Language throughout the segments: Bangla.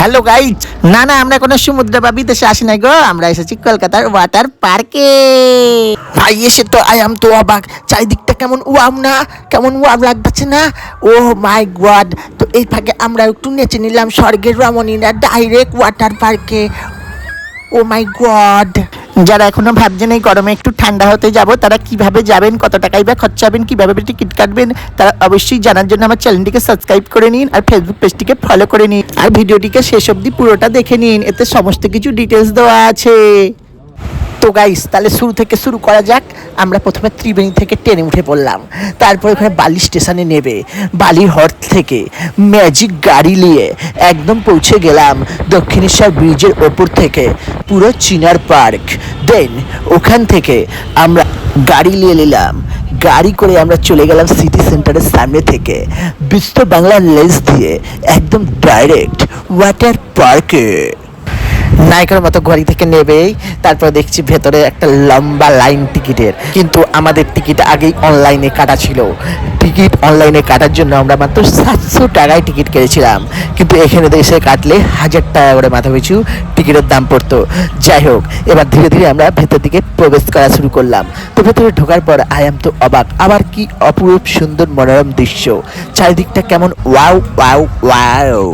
হ্যালো গাইজ না না, আমরা কোনো সমুদ্র বা বিদেশে আসি নাই গো। আমরা এসেছি কলকাতার ওয়াটার পার্কে ভাই, এসে তো আই আম তো অবাক। চারিদিকটা কেমন ওয়াম না? কেমন ওয়াম লাগতেছে না? ও মাই গড তো এই ফাঁকে আমরা একটু নেচে নিলাম স্বর্গের রমণীরা ডাইরেক্ট ওয়াটার পার্কে ও মাই গড যারা এখনও ভাবছেন এই গরমে একটু ঠান্ডা হতে যাব, তারা কীভাবে যাবেন, কত টাকাই বা খরচা হবেন, কীভাবে টিকিট কাটবেন, তারা অবশ্যই জানার জন্য আমার চ্যানেলটিকে সাবস্ক্রাইব করে নিন আর ফেসবুক পেজটিকে ফলো করে নিন। আর ভিডিওটিকে শেষ অবধি পুরোটা দেখে নিন, এতে সমস্ত কিছু ডিটেলস দেওয়া আছে। তো গাইস তাহলে শুরু থেকে শুরু করা যাক। আমরা প্রথমে ত্রিবেণী থেকে ট্রেনে উঠে পড়লাম। তারপর ওখানে বালি স্টেশনে নেবে। বালি হট থেকে ম্যাজিক গাড়ি নিয়ে একদম পৌঁছে গেলাম দক্ষিণেশ্বর ব্রিজের ওপর থেকে, পুরো চিনার পার্ক দেন, ওখান থেকে আমরা গাড়ি নিয়ে নিলাম। গাড়ি করে আমরা চলে গেলাম সিটি সেন্টারের সামনে থেকে। বিশ্ব বাংলা লেন্স দিয়ে একদম ডাইরেক্ট ওয়াটার পার্কে নায়কের মতো ঘড়ি থেকে নেবেই, তারপর দেখছি ভেতরে একটা লম্বা লাইন টিকিটের কিন্তু আমাদের টিকিট আগেই অনলাইনে কাটা ছিল। টিকিট অনলাইনে কাটার জন্য আমরা মাত্র সাতশো টাকায় টিকিট কেটেছিলাম। কিন্তু এখানে এসে কাটলে হাজার টাকা করে মাথা পিছু টিকিটের দাম পড়তো। যাই হোক, এবার ধীরে ধীরে আমরা ভেতর দিকে প্রবেশ করা শুরু করলাম। তো ভেতরে ঢোকার পর আই এম তো অবাক, আবার কি অপরূপ সুন্দর মনোরম দৃশ্য। চারিদিকটা কেমন ওয়াও ওয়াও ওয়াও।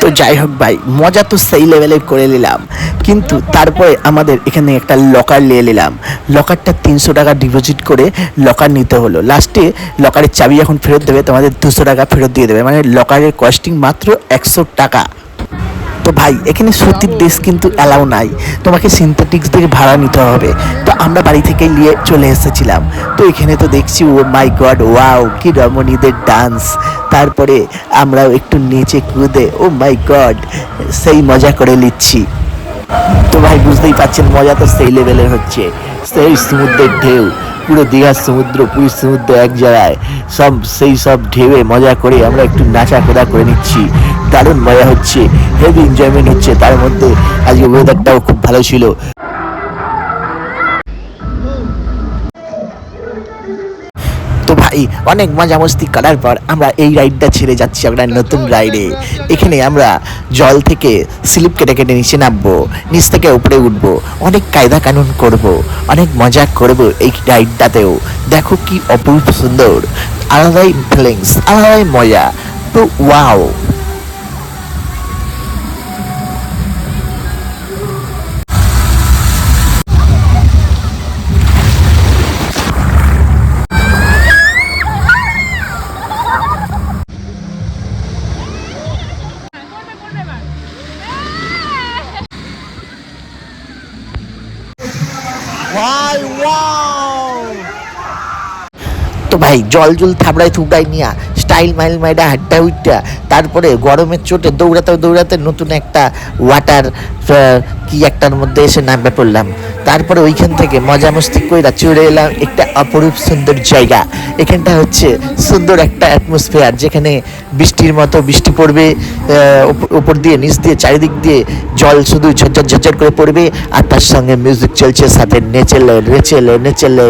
তো যাই হোক ভাই, মজা তো সেই লেভেলের করে নিলাম। কিন্তু তারপরে আমাদের এখানে একটা লকার নিয়ে নিলাম। লকারটা তিনশো টাকা ডিপোজিট করে লকার নিতে হলো। লাস্টে লকারের চাবি যখন ফেরত দেবে, তোমাদের দুশো টাকা ফেরত দিয়ে দেবে। মানে লকারের কস্টিং মাত্র একশো টাকা। তো ভাই, এখানে সুতির ড্রেস কিন্তু অ্যালাউ নাই। তোমাকে সিনথেটিক্স দিয়ে ভাড়া নিতে হবে। তো আমরা বাড়ি থেকেই নিয়ে চলে এসেছিলাম। তো এখানে তো দেখছি, ও মাই গড ওয়াও কি রমণীদের ডান্স তারপরে আমরাও একটু নিচে কুদে, ও মাই গড সেই মজা করে নিচ্ছি। তো ভাই, বুঝতেই পারছেন মজা তো সেই লেভেলের হচ্ছে। সেই সমুদ্রের ঢেউ, পুরো দীঘার সমুদ্র, পুরী সমুদ্র এক জায়গায়। সব, সেই সব ঢেউয়ে মজা করে আমরা একটু নাচা কোদা করে নিচ্ছি। দারুণ মজা হচ্ছে হেভি এনজয়মেন্ট হচ্ছে, তার মধ্যে আজকে ওয়েদারটাও খুব ভালো ছিল। তো ভাই, অনেক মজা মস্তি করার পর আমরা এই রাইডটা ছেড়ে যাচ্ছি আমরা নতুন রাইডে এখানে আমরা জল থেকে স্লিপ কেটে কেটে নিচে নামবো, নিচ থেকে উপরে উঠবো, অনেক কায়দা কানুন করব, অনেক মজা করব এই রাইডটাতেও দেখো কি অপূর্ব সুন্দর, আলাদাই ফিলিংস আলাদাই মজা। তো ওয়াও তো ভাই জল জল থাবড়াই থুবড়াই নিয়া স্টাইল মাইল মাইডা হাড্ডা উইটা তারপরে গরমের চোটে দৌড়াতে দৌড়াতে নতুন একটা ওয়াটার কি একটার মধ্যে এসে নামবে পড়লাম। তারপরে ওইখান থেকে মজা মস্তি কইরা চলে এলাম একটা অপরূপ সুন্দর জায়গা। এখানটা হচ্ছে সুন্দর একটা অ্যাটমসফিয়ার যেখানে বৃষ্টির মতো বৃষ্টি পড়বে উপর দিয়ে, নিচ দিয়ে, চারিদিক দিয়ে জল শুধু ঝরঝর ঝরঝর করে পড়বে, আর তার সঙ্গে মিউজিক চলছে সাথে নেচেলে নেচেলে নেচেলে।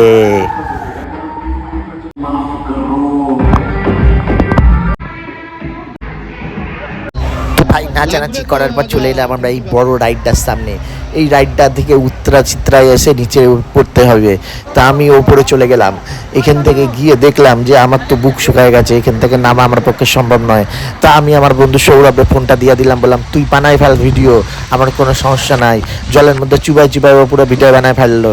নাচানাচি করার পর চলে এলাম আমরা এই বড় রাইডটার সামনে। এই রাইডটা থেকে উত্তরা চিত্রায় এসে নিচে পড়তে হবে। তা আমি ওপরে চলে গেলাম। এখান থেকে গিয়ে দেখলাম যে আমার তো বুক শুকায় গেছে, এখান থেকে নামা আমার পক্ষে সম্ভব নয়। তা আমি আমার বন্ধু সৌরভের ফোনটা দিয়ে দিলাম, বললাম, তুই বানাই ফেল ভিডিও, আমার কোনো সমস্যা নাই। জলের মধ্যে চুবাই চুবাই ও পুরো ভিডিও বানায় ফেলল।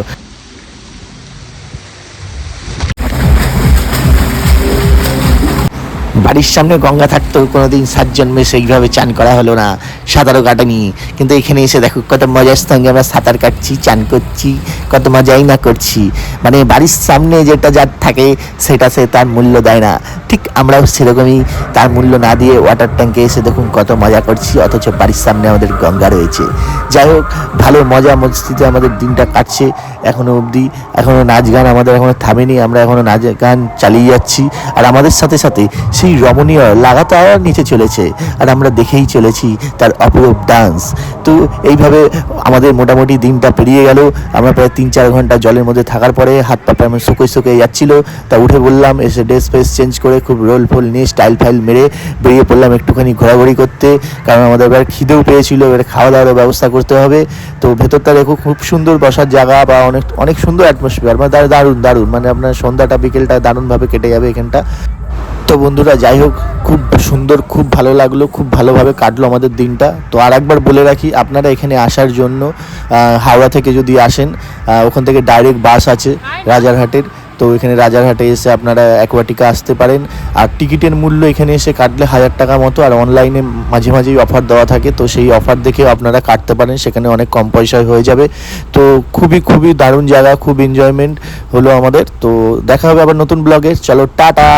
বাড়ির সামনে গঙ্গা থাকতো কোনোদিন সাত জন্মে সেইভাবে চান করা হলো না, সাঁতারও কাটেনি। কিন্তু এখানে এসে দেখো কত মজার সঙ্গে আমরা সাঁতার কাটছি, চান করছি, কত মজাই না করছি। মানে বাড়ির সামনে যেটা যার থাকে সেটা সে তার মূল্য দেয় না। ঠিক আমরাও সেরকমই তার মূল্য না দিয়ে ওয়াটার ট্যাঙ্কে এসে দেখুন কত মজা করছি, অথচ বাড়ির সামনে আমাদের গঙ্গা রয়েছে। যাই হোক, ভালো মজা, মস্তিতে আমাদের দিনটা কাটছে এখনও অবধি। এখনও নাচ গান আমাদের এখনও থামেনি, আমরা এখনও নাচ গান চালিয়ে যাচ্ছি। আর আমাদের সাথে সাথে সেই রমণীয় লাগাতার নিচে চলেছে আর আমরা দেখেই চলেছি তার অপরূপ ডান্স তো এইভাবে আমাদের মোটামুটি দিনটা পেরিয়ে গেল। আমরা প্রায় তিন চার ঘণ্টা জলের মধ্যে থাকার পরে হাত পা প্রায় শুকোয় শুকোয় যাচ্ছিল। তা উঠে বললাম, এসে ড্রেস ফ্রেস চেঞ্জ করে খুব রোল ফোল নিয়ে স্টাইল ফাইল মেরে বেরিয়ে পড়লাম একটুখানি ঘোরাঘুরি করতে। কারণ আমাদের এবার খিদেও পেয়েছিল, এবার খাওয়া দাওয়ার ব্যবস্থা করতে হবে। তো ভেতরটা দেখো খুব সুন্দর বসার জায়গা বা অনেক অনেক সুন্দর অ্যাটমসফিয়ার মানে দারুণ দারুণ। মানে আপনার সন্ধ্যাটা, বিকেলটা দারুণভাবে কেটে যাবে এখানটা। তো বন্ধুরা, যাই হোক, খুব সুন্দর, খুব ভালো লাগল, খুব ভালোভাবে কাটলো আমাদের দিনটা। তো আর একবার বলে রাখি, আপনারা এখানে আসার জন্য হাওড়া থেকে যদি আসেন ওখান থেকে ডাইরেক্ট বাস আছে রাজারহাটের। তো এখানে রাজারহাটে এসে আপনারা অ্যাকোয়াটিকা আসতে পারেন। আর টিকিটের মূল্য এখানে এসে কাটলে হাজার টাকা মতো, আর অনলাইনে মাঝে মাঝেই অফার দেওয়া থাকে। তো সেই অফার দেখে আপনারা কাটতে পারেন, সেখানে অনেক কম পয়সায় হয়ে যাবে। তো খুবই খুবই দারুণ জায়গা, খুব এনজয়মেন্ট হলো আমাদের। তো দেখা হবে আবার নতুন ব্লগে চলো, টাটা!